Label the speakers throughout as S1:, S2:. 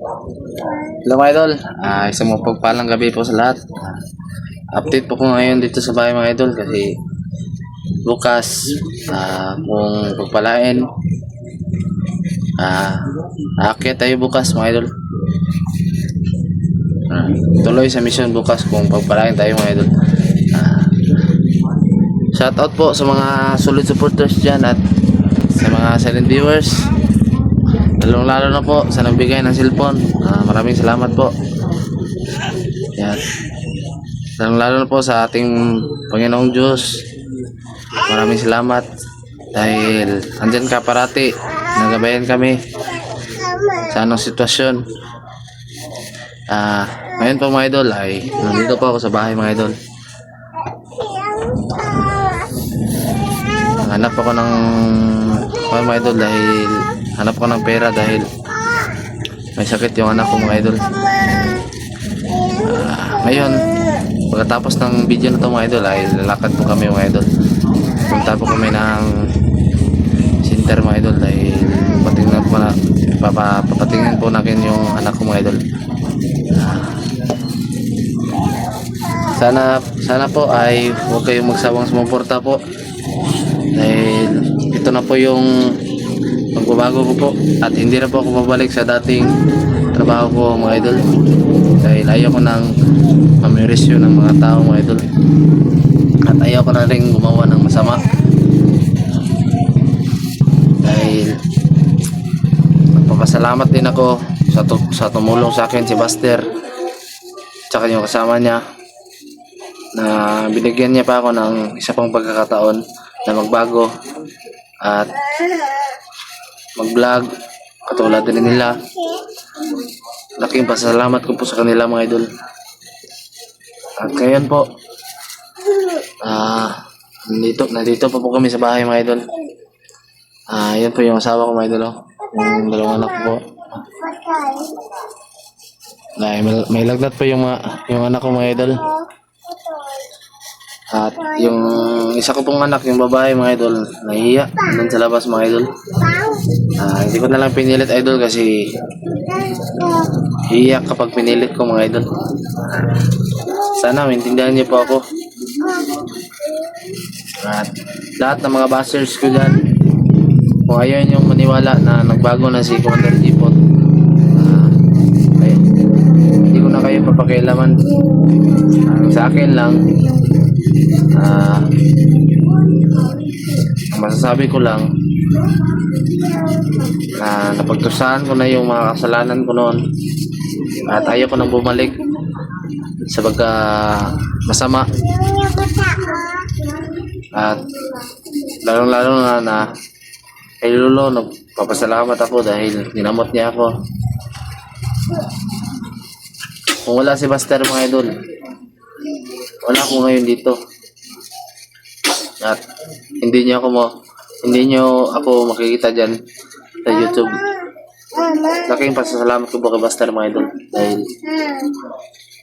S1: Hello mga idol, Ah, isang mapagpalang gabi po sa lahat. Ah, update po ko ngayon dito sa bahay mga idol kasi bukas ah, kung pagpalain ah, aakyat tayo bukas mga idol. Ah, tuloy sa mission bukas kung pagpalain tayo mga idol. Ah, shout out po sa mga solid supporters dyan at sa mga silent viewers. Lalong lalo na po sa nagbigay ng cellphone. Ah, maraming salamat po. Yan. Lalong lalo na po sa ating Panginoong Diyos. Maraming salamat dahil andyan ka parati. Nagabayan kami sa anong sitwasyon. Ah, ngayon po mga idol ay nandito po ako sa bahay mga idol. Hanap ako ng mga idol dahil hanap ko ng pera dahil may sakit yung anak ko mga idol. Ah, ngayon, pagkatapos ng video na to mga idol ay lalakad po kami mga idol. Punta po kami ng center mga idol dahil patingnan po na papa, papatingnan po natin yung anak ko mga idol. Sana sana po ay huwag kayong magsawang sumuporta po dahil ito na po yung pagbabago ko po at hindi na po ako mabalik sa dating trabaho ko mga idol. Dahil ayaw ko nang mamirisyo ng mga tao mga idol. At ayaw ko na rin gumawa ng masama. Dahil nagpapasalamat din ako sa, tu- sa tumulong sa akin si Buster tsaka yung kasama niya na binigyan niya pa ako ng isa pang pagkakataon na magbago at mag-vlog katulad din nila laking pasalamat ko po sa kanila mga idol at ngayon po ah nandito, nandito pa po kami sa bahay mga idol ah yan po yung asawa ko mga idol oh. yung dalawang anak ko po may, may lagnat po yung, yung anak ko mga idol at yung isa ko pong anak, yung babae mga idol, nahihiya. Nandun sa labas mga idol. Ah, hindi ko na lang pinilit idol kasi hiya kapag pinilit ko mga idol. Sana maintindihan niyo po ako. At lahat ng mga bashers ko dyan, kung ayaw niyong maniwala na nagbago na si Commander Jipot, ah, ay, hindi ko na kayo papakialaman. Ang sa akin lang, Ah, ang masasabi ko lang na napagtusahan ko na yung mga kasalanan ko noon. At ayaw ko nang bumalik sa pagka masama. At lalong lalo na na kay Lolo nagpapasalamat ako dahil ginamot niya ako. Kung wala si Buster mga idol wala ako ngayon dito. At hindi niyo ako mo hindi niyo ako makikita diyan sa YouTube. Laking pasasalamat ko po kay Buster mga idol dahil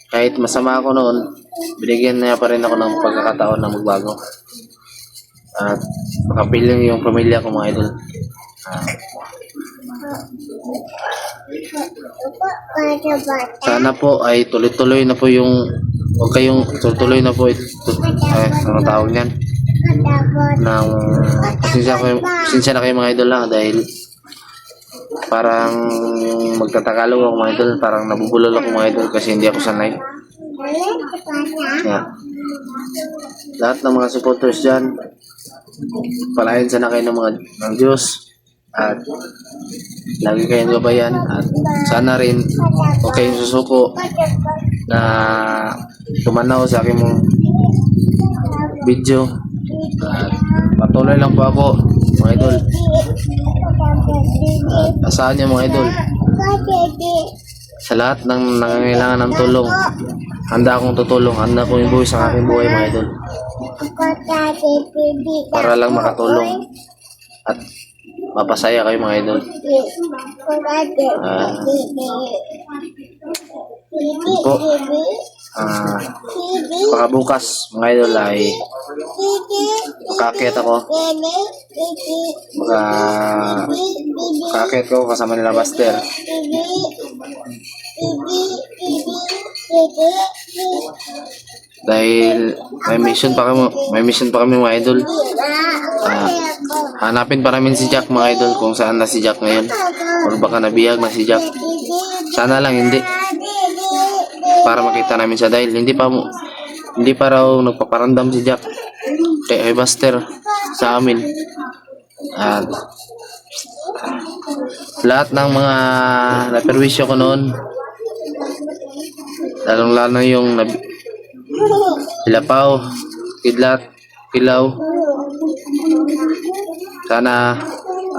S1: kahit masama ako noon, binigyan niya pa rin ako ng pagkakataon na magbago. At makapiling yung pamilya ko mga idol. Ah, sana po ay tuloy-tuloy na po yung huwag kayong tuloy na po ito eh, ano tawag niyan ng pasensya, ko, pasensya na kayo mga idol lang dahil parang yung magtatagalog ako mga idol parang nabubulol ako mga idol kasi hindi ako sanay yeah. lahat ng mga supporters dyan palahin sana kayo ng mga ng Diyos at lagi kayong gabayan at sana rin huwag kayong susuko na tumanaw sa aking video at patuloy lang po ako mga idol. At asahan niyo mga idol? Sa lahat ng nangangailangan ng tulong handa akong tutulong handa akong ibuhay sa aking buhay mga idol. Para lang makatulong. at mapasaya kayo mga idol. Ah, po. Ah, baka bukas mga idol ay makakit ako. Baka makakit ko kasama nila Buster. Dahil may mission pa kami, may mission pa kami mga idol. Ah, hanapin pa namin si Jack mga idol kung saan na si Jack ngayon. Or baka nabiyag na si Jack. Sana lang hindi. Para makita namin siya dahil hindi pa mo hindi pa raw nagpaparandam si Jack kay Buster sa amin. At lahat ng mga naperwisyo ko noon lalong lalo yung nab- Ilapaw, Kidlat, Kilaw. Sana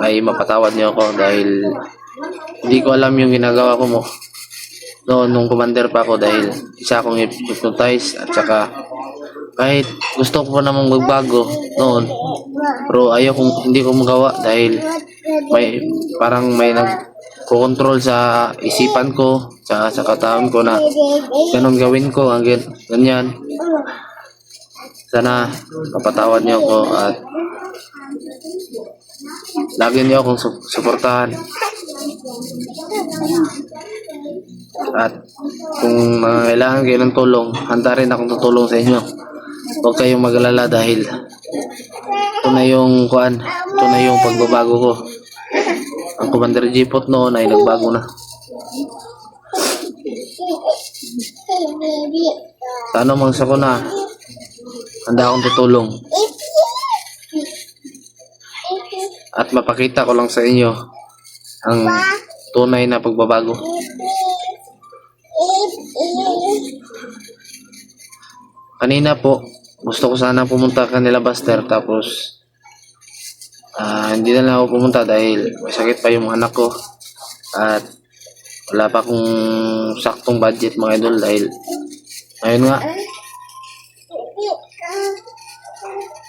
S1: ay mapatawad niyo ako dahil hindi ko alam yung ginagawa ko mo noon nung commander pa ako dahil isa akong hypnotize at saka kahit gusto ko pa namang magbago noon pero ayaw kong hindi ko magawa dahil may parang may nag control sa isipan ko sa sa katawan ko na ganun gawin ko ang gan- ganyan. Sana mapatawad niyo ako at lagi niyo akong su- suportahan. At kung kailangan kayo ng tulong handa rin akong tutulong sa inyo. Huwag kayong magalala dahil ito na yung kuan ito na yung pagbabago ko ang Commander Jeepot noon ay nagbago na. Sana mangsa ko na. Handa akong tutulong. At mapakita ko lang sa inyo ang tunay na pagbabago. Kanina po, gusto ko sana pumunta kanila Buster. Tapos ah, hindi na lang ako pumunta dahil may sakit pa yung anak ko at wala pa akong saktong budget mga idol dahil ayun nga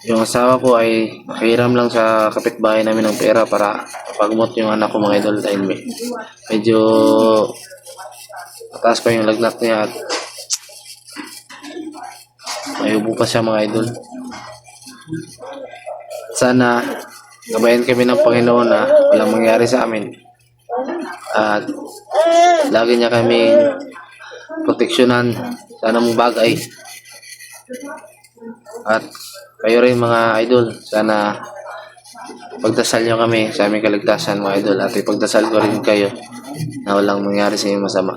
S1: yung asawa ko ay nakahiram lang sa kapitbahay namin ng pera para pagmot yung anak ko mga idol dahil may, medyo mataas pa yung lagnat niya at may ubo pa siya mga idol. Sana gabayan kami ng Panginoon na walang mangyari sa amin. At lagi niya kami proteksyonan sa anong bagay. At kayo rin mga idol, sana pagdasal niyo kami sa aming kaligtasan mga idol at ipagdasal ko rin kayo na walang mangyari sa inyo masama.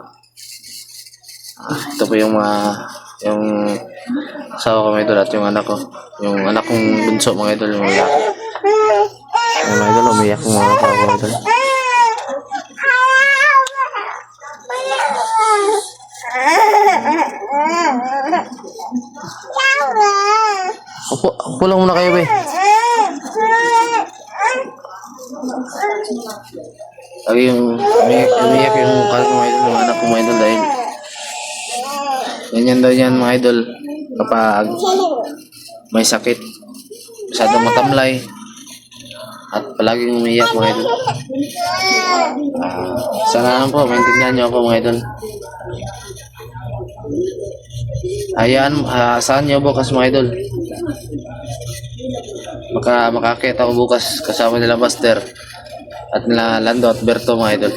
S1: Ah, ito po yung mga yung asawa ko mga idol at yung anak ko. Yung anak kong bunso mga idol, yung lalaki. Yung mga idol, umiyak yung mga mga idol. Upo, upo lang muna kayo, be. Lagi yung umiyak, umiyak yung kahit mga idol, yung anak ko mga idol dahil ganyan daw yan mga idol kapag may sakit masyadong matamlay at palaging umiyak mga idol. Ah, sana lang po maintindihan niyo ako mga idol. Hayaan uh, saan niyo bukas mga idol? Maka makakita ako bukas kasama nila Buster at nila Lando at Berto mga idol.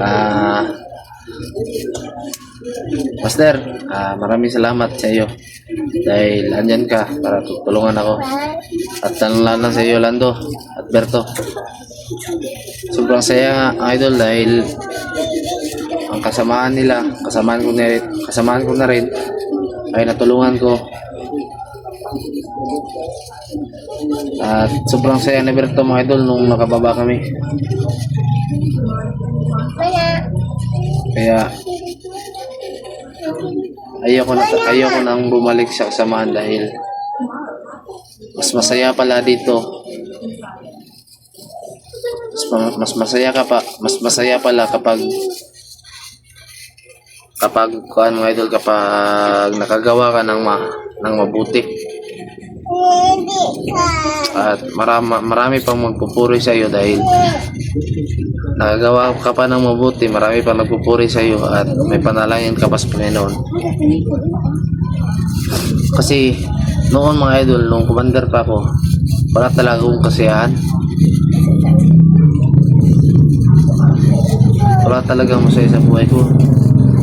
S1: Ah Master, ah, maraming salamat sa iyo dahil andyan ka para tutulungan ako. At lang sa iyo, Lando at Berto. Sobrang saya nga, idol, dahil ang kasamaan nila, kasamaan ko na rin, kasamaan ko na rin ay natulungan ko. At sobrang saya ni Berto mga idol nung nakababa kami. Kaya ayoko na ayoko nang bumalik sa kasamaan dahil mas masaya pala dito. Mas, ma- mas masaya ka pa, mas masaya pala kapag kapag kuan mga idol kapag nakagawa ka ng ma, ng mabuti. At marami, marami pang magpupuri sa iyo dahil nagagawa ka pa ng mabuti, marami pang nagpupuri sa iyo at may panalangin ka pa sa Panginoon. Kasi noon mga idol, nung commander pa ako, wala talaga akong kasiyahan. Wala talagang masaya sa buhay ko.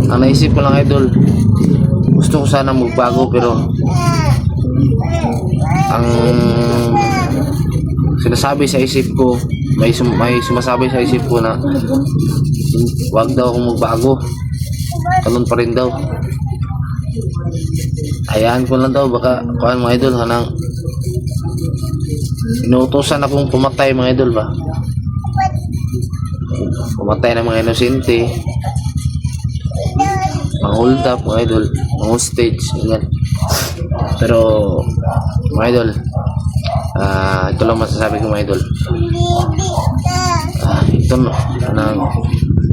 S1: Ang naisip ko lang idol, gusto ko sana magbago pero ang sinasabi sa isip ko, may, sum- may sumasabi sa isip ko na wag daw akong magbago. Ganun pa rin daw. Hayaan ko lang daw, baka kuhan mga idol, hanang inuutosan akong pumatay mga idol ba? Pumatay ng mga inosente, mga hold up mga idol, mga hostage, ganyan. Pero, mga idol, ah ito lang masasabi ko mga idol. Ah, ito ng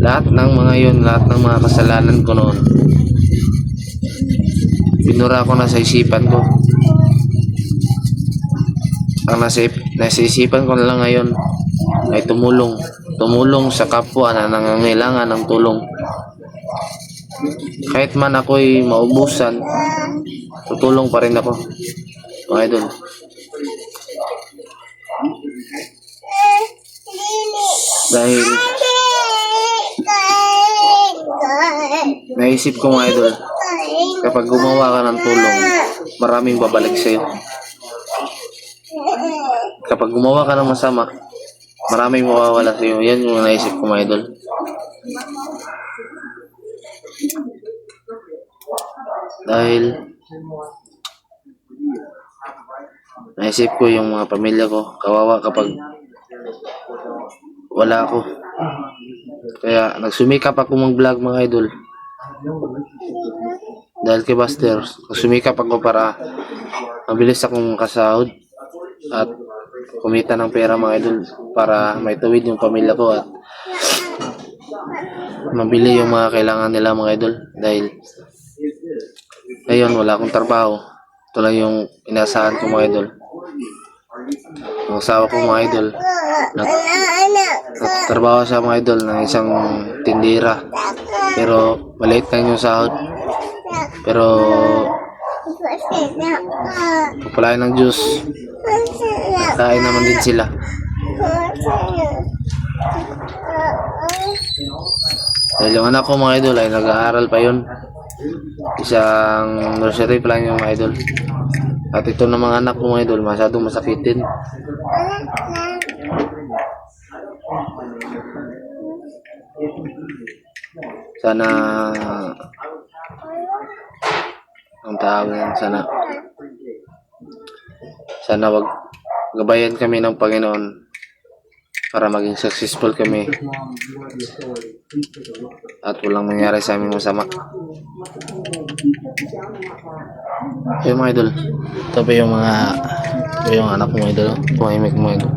S1: lahat ng mga yun, lahat ng mga kasalanan ko noon, binura ko na sa isipan ko. Ang nasa, nasa isipan ko na lang ngayon ay tumulong. Tumulong sa kapwa na nangangailangan ng tulong. Kahit man ako'y maubusan, tutulong pa rin ako. Mga idol. Dahil naisip ko mga idol, kapag gumawa ka ng tulong, maraming babalik sa'yo. Kapag gumawa ka ng masama, maraming mawawala sa'yo. Yan yung naisip ko idol. Dahil naisip ko yung mga pamilya ko, kawawa kapag wala ako. Kaya nagsumikap ako mag-vlog mga idol. Dahil kay Buster, nagsumikap ako para mabilis akong kasahod at kumita ng pera mga idol para may yung pamilya ko at mabili yung mga kailangan nila mga idol dahil ngayon wala akong trabaho ito lang yung inasahan ko mga idol. Ang asawa ko mga idol. Nag nagtatrabaho sa mga idol ng isang tindira pero maliit lang yung sahod. Pero pagpalain ng Diyos. Kain naman din sila. Dahil yung anak ko mga idol ay nag-aaral pa yun isang nursery pa lang yung mga idol. At ito na mga anak ko mga idol masyadong masakitin sana ang tawag yan sana sana wag gabayan kami ng Panginoon para maging successful kami at walang mangyari sa aming masama. Ayun mga idol. Ito pa yung mga ito yung anak ko mga idol. Tumahimik mga idol.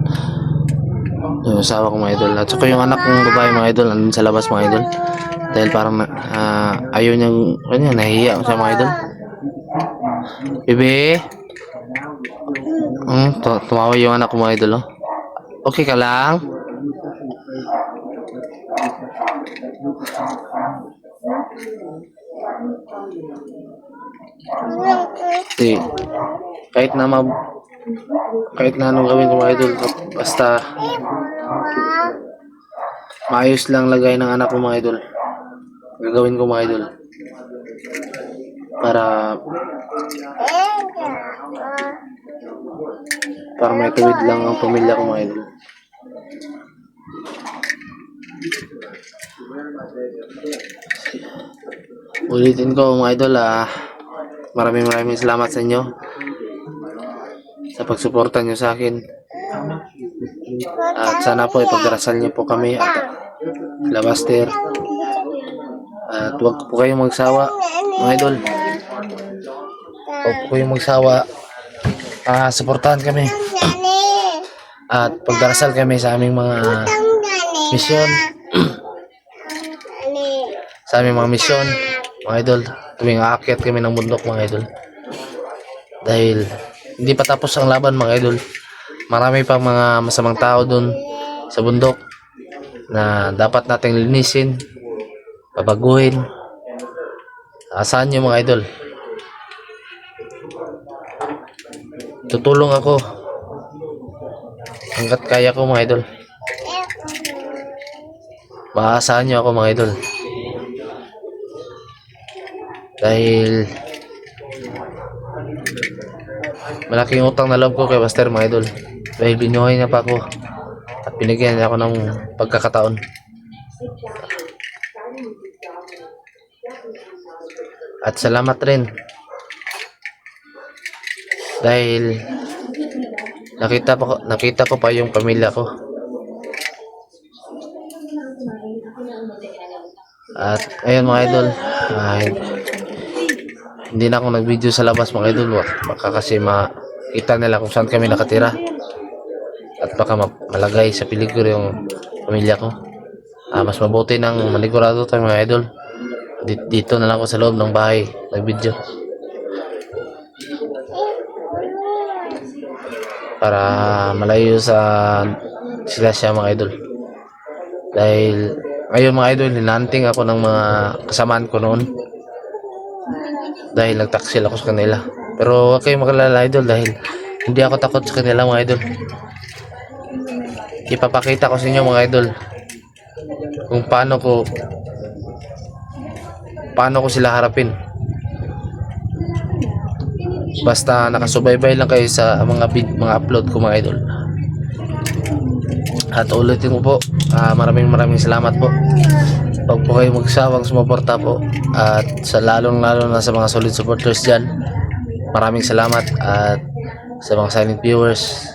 S1: Yung asawa ko mga idol. At saka yung anak kong babae mga idol nandun sa labas mga idol. Dahil parang uh, ayaw niyang ano yan, nahihiya sa mga idol. Bebe. Hmm, tu- tumawa yung anak ko mga idol. Oh. Okay ka lang? Di, kahit na ma kahit na anong gawin ko idol, basta maayos lang lagay ng anak ko mga idol. Gagawin ko mga idol. Para para may tuwid lang ang pamilya ko mga idol. Ulitin ko mga idol ah. Maraming maraming salamat sa inyo sa pagsuporta nyo sa akin. At sana po ipagdarasal niyo po kami at Labaster. At huwag po kayong magsawa, mga idol. Huwag po kayong magsawa. Ah, suportahan kami. At pagdarasal kami sa aming mga misyon. sa aming mga misyon, mga idol. Tuwing aakyat kami ng bundok, mga idol. Dahil hindi pa tapos ang laban mga idol. Marami pang mga masamang tao doon sa bundok na dapat nating linisin, babaguhin. Asahan nyo mga idol. Tutulong ako. Hanggat kaya ko mga idol. Maasahan nyo ako mga idol. Dahil malaking utang na loob ko kay Master mga idol. Dahil binuhay niya pa ako at binigyan niya ako ng pagkakataon. At salamat rin dahil nakita ko, nakita ko pa yung pamilya ko. At ayun mga idol, ay, hindi na ako nag-video sa labas mga idol. Baka kasi makita nila kung saan kami nakatira. At baka ma- malagay sa peligro yung pamilya ko. Ah, mas mabuti nang manigurado tayo mga idol. Di- Dito na lang ako sa loob ng bahay nag-video. Para malayo sa sila siya mga idol. Dahil ngayon mga idol, hinanting ako ng mga kasamaan ko noon. Dahil nagtaksil ako sa kanila. Pero huwag kayong magalala idol dahil hindi ako takot sa kanila mga idol. Ipapakita ko sa inyo mga idol kung paano ko paano ko sila harapin. Basta nakasubaybay lang kayo sa mga vid, mga upload ko mga idol. At ulitin ko po, ah, maraming maraming salamat po. Huwag po kayo magsawang sumuporta po. At sa lalong lalo na sa mga solid supporters dyan, maraming salamat. At sa mga silent viewers,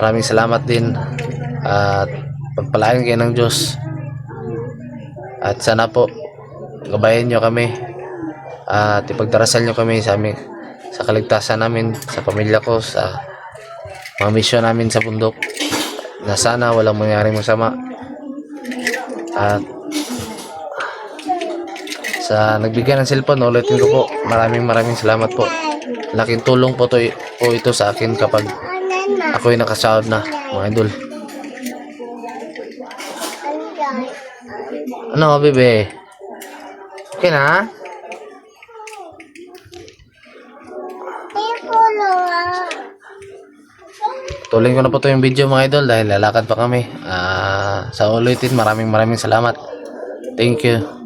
S1: maraming salamat din. At pagpalain kayo ng Diyos. At sana po, gabayan nyo kami. At ipagdarasal nyo kami sa amin, sa kaligtasan namin, sa pamilya ko, sa mga misyon namin sa bundok na sana walang mangyaring masama. At sa nagbigay ng cellphone ulitin ko po maraming maraming salamat po. Laking tulong po, to, po ito sa akin kapag ako'y nakasahod na mga idol. Ano bebe okay na Tuloy ko na po to yung video mga idol dahil lalakad pa kami. Ah, sa ulitin maraming maraming salamat. Thank you.